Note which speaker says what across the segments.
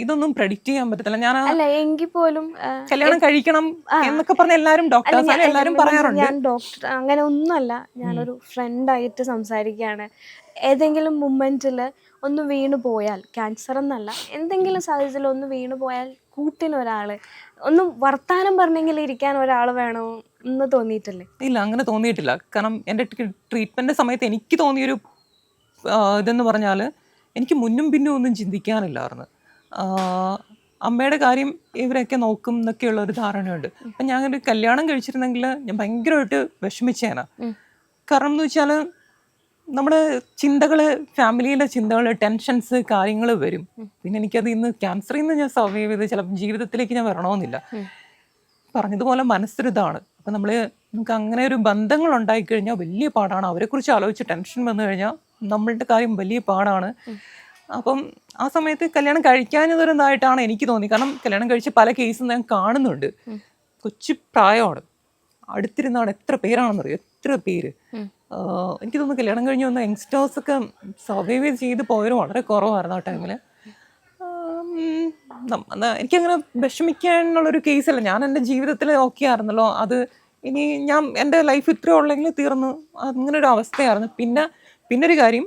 Speaker 1: ഇതൊന്നും പ്രെഡിക്റ്റ് ചെയ്യാൻ പറ്റത്തില്ല. ഞാൻ
Speaker 2: അല്ല എങ്കിൽ പോലും
Speaker 1: കല്യാണം കഴിക്കണം എന്നൊക്കെ പറഞ്ഞ എല്ലാരും ഡോക്ടേഴ്സ് എല്ലാരും പറയാറുണ്ട്.
Speaker 2: ഞാൻ ഡോക്ടർ അങ്ങനെ ഒന്നുമല്ല. ഞാനൊരു ഫ്രണ്ടായിട്ട് സംസാരിക്കുകയാണ്. ഏതെങ്കിലും മൊമെന്റിൽ ഒന്ന് വീണു പോയാൽ ക്യാൻസർ എന്നല്ല എന്തെങ്കിലും സാഹചര്യത്തിൽ ഒന്ന് വീണു പോയാൽ കൂട്ടിന് ഒരാൾ ഒന്ന് വർത്താനം പറഞ്ഞെങ്കിൽ ഇരിക്കാൻ ഒരാൾ വേണോ എന്ന് തോന്നിയിട്ടില്ലേ?
Speaker 1: ഇല്ല അങ്ങനെ തോന്നിയിട്ടില്ല. കാരണം എന്റെ ട്രീറ്റ്മെന്റ് സമയത്ത് എനിക്ക് തോന്നിയൊരു ഇതെന്ന് പറഞ്ഞാൽ എനിക്ക് മുന്നും പിന്നും ഒന്നും ചിന്തിക്കാനില്ലായിരുന്നു. അമ്മയുടെ കാര്യം ഇവരൊക്കെ നോക്കും എന്നൊക്കെയുള്ള ഒരു ധാരണയുണ്ട്. അപ്പം ഞാൻ ഒരു കല്യാണം കഴിച്ചിരുന്നെങ്കിൽ ഞാൻ ഭയങ്കരമായിട്ട് വിഷമിച്ചേനാ. കാരണം എന്ന് വെച്ചാൽ നമ്മുടെ ചിന്തകൾ ഫാമിലിയിലെ ചിന്തകൾ ടെൻഷൻസ് കാര്യങ്ങൾ വരും. പിന്നെ എനിക്കത് ഇന്ന് ക്യാൻസറിൽ നിന്ന് ഞാൻ സർവൈവ് ചെയ്ത് ചിലപ്പോൾ ജീവിതത്തിലേക്ക് ഞാൻ വരണമെന്നില്ല. പറഞ്ഞതുപോലെ മനസ്സൊരിതാണ് അപ്പം നമ്മൾ നമുക്ക് അങ്ങനെ ഒരു ബന്ധങ്ങൾ ഉണ്ടായിക്കഴിഞ്ഞാൽ വലിയ പാടാണ്. അവരെക്കുറിച്ച് ആലോചിച്ച് ടെൻഷൻ വന്നു കഴിഞ്ഞാൽ നമ്മളുടെ കാര്യം വലിയ പാടാണ്. അപ്പം ആ സമയത്ത് കല്യാണം കഴിക്കാഞ്ഞതൊരെന്നായിട്ടാണ് എനിക്ക് തോന്നി. കാരണം കല്യാണം കഴിച്ച് പല കേസും ഞാൻ കാണുന്നുണ്ട്. കൊച്ചു പ്രായമാണ്. അടുത്തിരുന്നാണ് എത്ര പേരാണെന്നറിയോ? എത്ര പേര്. എനിക്ക് തോന്നുന്നു കല്യാണം കഴിഞ്ഞ് വന്ന യങ്സ്റ്റേഴ്സ് ഒക്കെ സർവൈവ് ചെയ്ത് പോയവരും വളരെ കുറവായിരുന്നു ആ ടൈമിൽ എനിക്കങ്ങനെ വിഷമിക്കാനുള്ളൊരു കേസല്ല ഞാൻ എന്റെ ജീവിതത്തിൽ ഓക്കെ ആയിരുന്നല്ലോ. അത് ഇനി ഞാൻ എന്റെ ലൈഫ് ഇത്രേ ഉള്ളെങ്കിൽ തീർന്നു. അങ്ങനെ ഒരു അവസ്ഥയായിരുന്നു പിന്നെ പിന്നെ ഒരു കാര്യം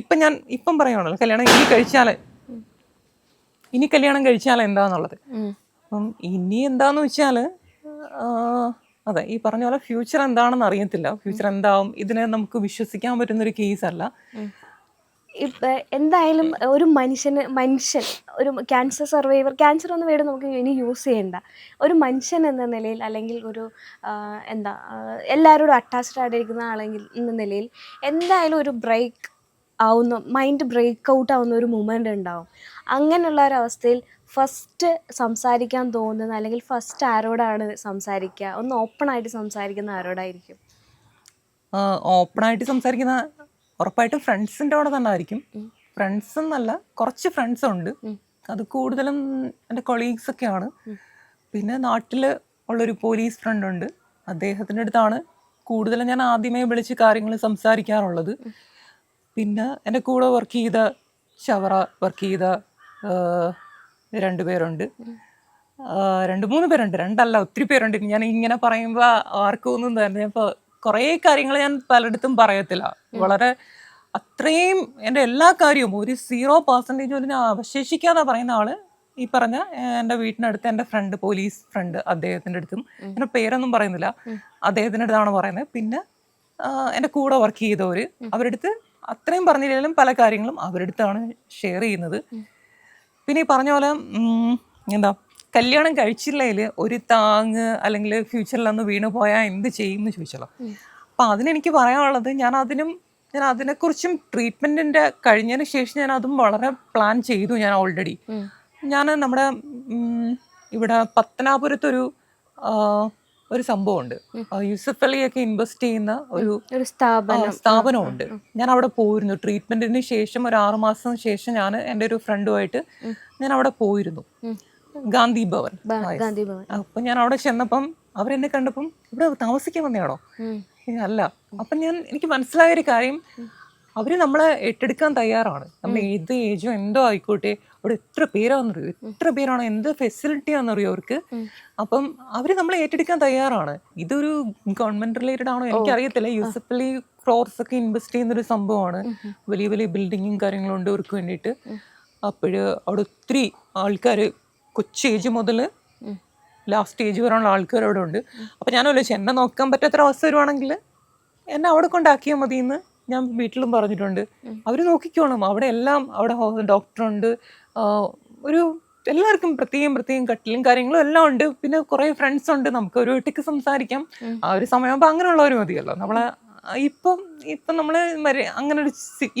Speaker 1: ഇപ്പം ഞാൻ ഇപ്പം പറയുകയാണല്ലോ കല്യാണം ഇനി കഴിച്ചാൽ ഇനി കല്യാണം കഴിച്ചാൽ എന്താന്നുള്ളത്. അപ്പം ഇനി എന്താന്ന് വെച്ചാൽ അതെ ഈ പറഞ്ഞ പോലെ ഫ്യൂച്ചർ എന്താണെന്ന് അറിയത്തില്ല. ഫ്യൂച്ചർ എന്താവും ഇതിനെ നമുക്ക് വിശ്വസിക്കാൻ പറ്റുന്ന ഒരു കേസ് അല്ല
Speaker 2: ഇപ്പൊ എന്തായാലും ഒരു മനുഷ്യന് മനുഷ്യൻ ഒരു ക്യാൻസർ സർവൈവർ ക്യാൻസർ എന്ന വേർഡ് നമുക്ക് ഇനി യൂസ് ചെയ്യണ്ട. ഒരു മനുഷ്യൻ എന്ന നിലയിൽ അല്ലെങ്കിൽ ഒരു എന്താ എല്ലാവരോടും അറ്റാച്ച്ഡ് ആയിട്ടിരിക്കുന്ന ആളെങ്കിൽ എന്ന നിലയിൽ എന്തായാലും ഒരു ബ്രേക്ക് ആവുന്ന മൈൻഡ് ബ്രേക്ക് ഔട്ട് ആവുന്ന ഒരു മൂമെന്റ് ഉണ്ടാവും. അങ്ങനെയുള്ള ഒരവസ്ഥയിൽ ഫസ്റ്റ് സംസാരിക്കാൻ തോന്നുന്ന അല്ലെങ്കിൽ ഫസ്റ്റ് ആരോടാണ് സംസാരിക്കുക? ഒന്ന് ഓപ്പൺ ആയിട്ട് സംസാരിക്കുന്ന ആരോടായിരിക്കും?
Speaker 1: ഓപ്പണായിട്ട് സംസാരിക്കുന്ന ഉറപ്പായിട്ടും ഫ്രണ്ട്സിന്റെ അവിടെ തന്നെ ആയിരിക്കും. ഫ്രണ്ട്സ് എന്നല്ല കുറച്ച് ഫ്രണ്ട്സ് ഉണ്ട്. അത് കൂടുതലും എന്റെ കൊളീഗ്സ് ഒക്കെയാണ് പിന്നെ നാട്ടിൽ ഉള്ളൊരു പോലീസ് ഫ്രണ്ട് ഉണ്ട്. അദ്ദേഹത്തിന്റെ അടുത്താണ് കൂടുതലും ഞാൻ ആദ്യമേ വിളിച്ച് കാര്യങ്ങൾ സംസാരിക്കാറുള്ളത്. പിന്നെ എന്റെ കൂടെ വർക്ക് ചെയ്ത ഷവറ വർക്ക് ചെയ്ത രണ്ട് പേരുണ്ട്. രണ്ട് മൂന്ന് പേരുണ്ട്. രണ്ടല്ല ഒത്തിരി പേരുണ്ട്. ഞാൻ ഇങ്ങനെ പറയുമ്പോൾ ആർക്കും ഒന്നും തന്നെ. ഇപ്പോൾ കുറേ കാര്യങ്ങൾ ഞാൻ പലയിടത്തും പറയത്തില്ല. വളരെ അത്രയും എന്റെ എല്ലാ കാര്യവും ഒരു സീറോ പെർസെന്റേജ് പോലും ഞാൻ അവശേഷിക്കാതെ പറയുന്ന ആൾ. ഈ പറഞ്ഞ എന്റെ വീട്ടിനടുത്ത് എന്റെ ഫ്രണ്ട് പോലീസ് ഫ്രണ്ട് അദ്ദേഹത്തിന്റെ അടുത്തും. എന്റെ പേരൊന്നും പറയുന്നില്ല. അദ്ദേഹത്തിന്റെ അടുത്താണ് പറയുന്നത്. പിന്നെ എന്റെ കൂടെ വർക്ക് ചെയ്തവർ അവരുടെ അടുത്ത് അത്രയും പറഞ്ഞില്ലെങ്കിലും പല കാര്യങ്ങളും അവരുടെ അടുത്താണ് ഷെയർ ചെയ്യുന്നത് പിന്നെ ഈ പറഞ്ഞ പോലെ എന്താ കല്യാണം കഴിച്ചില്ലെങ്കിൽ ഒരു താങ് അല്ലെങ്കിൽ ഫ്യൂച്ചറിൽ അന്ന് വീണു പോയാൽ എന്ത് ചെയ്യും എന്ന് ചോദിച്ചല്ലോ അപ്പം അതിനെനിക്ക് പറയാനുള്ളത് ഞാൻ അതിനും ഞാൻ അതിനെക്കുറിച്ചും ട്രീറ്റ്മെന്റിന്റെ കഴിഞ്ഞതിന് ശേഷം ഞാൻ അതും വളരെ പ്ലാൻ ചെയ്തു ഞാൻ ഓൾറെഡി ഞാൻ നമ്മുടെ ഇവിടെ പത്തനാപുരത്തൊരു ഒരു സംഭവമുണ്ട്. യൂസഫ് അലിയൊക്കെ ഇൻവെസ്റ്റ് ചെയ്യുന്ന ഒരു
Speaker 2: ഒരു സ്ഥാപനം.
Speaker 1: സ്ഥാപനമുണ്ട്. ഞാൻ അവിടെ പോയിരുന്നു. ട്രീറ്റ്മെന്റിന് ശേഷം ഒരു ആറു മാസം ശേഷം ഞാൻ എന്റെ ഒരു ഫ്രണ്ടുമായിട്ട് ഞാൻ അവിടെ പോയിരുന്നു. ഗാന്ധി ഭവൻ. അപ്പൊ ഞാൻ അവിടെ ചെന്നപ്പം അവരെന്നെ കണ്ടപ്പം ഇവിടെ താമസിക്കാൻ വന്നയാണോ? അല്ല. അപ്പം ഞാൻ എനിക്ക് മനസ്സിലായ ഒരു കാര്യം അവർ നമ്മളെ ഏറ്റെടുക്കാൻ തയ്യാറാണ്. നമ്മൾ ഏത് ഏജോ എന്തോ ആയിക്കോട്ടെ അവിടെ എത്ര പേരാണെന്നറിയോ എത്ര പേരാണോ? എന്ത് ഫെസിലിറ്റി ആണെന്നറിയോ അവർക്ക് അപ്പം അവർ നമ്മളെ ഏറ്റെടുക്കാൻ തയ്യാറാണ്. ഇതൊരു ഗവൺമെന്റ് റിലേറ്റഡ് ആണോ? എനിക്കറിയത്തില്ല. യൂസഫ് അലി ക്രോർസ് ഒക്കെ ഇൻവെസ്റ്റ് ചെയ്യുന്ന ഒരു സംഭവമാണ് വലിയ വലിയ ബിൽഡിങ്ങും കാര്യങ്ങളും ഉണ്ട് അവർക്ക് വേണ്ടിയിട്ട്. അപ്പോഴ് അവിടെ ഒത്തിരി ആൾക്കാർ കൊച്ചു ഏജ് മുതൽ ലാസ്റ്റ് ഏജ് വരെയുള്ള ആൾക്കാർ അവിടെ ഉണ്ട് അപ്പം ഞാൻ ആലോചിച്ചു എന്നെ നോക്കാൻ പറ്റാത്തൊരവസ്ഥ വരുവാണെങ്കിൽ എന്നെ അവിടെ കൊണ്ടാക്കിയാൽ മതി എന്ന് ഞാൻ വീട്ടിലും പറഞ്ഞിട്ടുണ്ട്. അവർ നോക്കിക്കോണം. അവിടെ എല്ലാം അവിടെ ഡോക്ടറുണ്ട്. ഒരു എല്ലാവർക്കും പ്രത്യേകം പ്രത്യേകം കട്ടിലും കാര്യങ്ങളും എല്ലാം ഉണ്ട്. പിന്നെ കുറേ ഫ്രണ്ട്സ് ഉണ്ട്. നമുക്ക് ഒരു ഒറ്റയ്ക്ക് സംസാരിക്കാം. ആ ഒരു സമയമാകുമ്പോൾ അങ്ങനെയുള്ളവർ മതിയല്ലോ. നമ്മളെ ഇപ്പം ഇപ്പം നമ്മൾ അങ്ങനെ ഒരു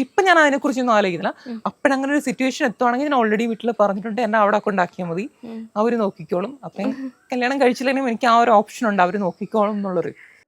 Speaker 1: ഇപ്പം ഞാൻ അതിനെക്കുറിച്ചൊന്നും ആലോചിക്കുന്നില്ല. അപ്പോഴങ്ങനെ ഒരു സിറ്റുവേഷൻ എത്തുവാണെങ്കിൽ ഞാൻ ഓൾറെഡി വീട്ടിൽ പറഞ്ഞിട്ടുണ്ട്. എന്നെ അവിടെ കൊണ്ടാക്കിയാൽ മതി. അവർ നോക്കിക്കോളും. അപ്പം കല്യാണം കഴിച്ചില്ലെങ്കിലും എനിക്ക് ആ ഒരു ഓപ്ഷൻ ഉണ്ട്. അവർ നോക്കിക്കോളും എന്നുള്ളൊരു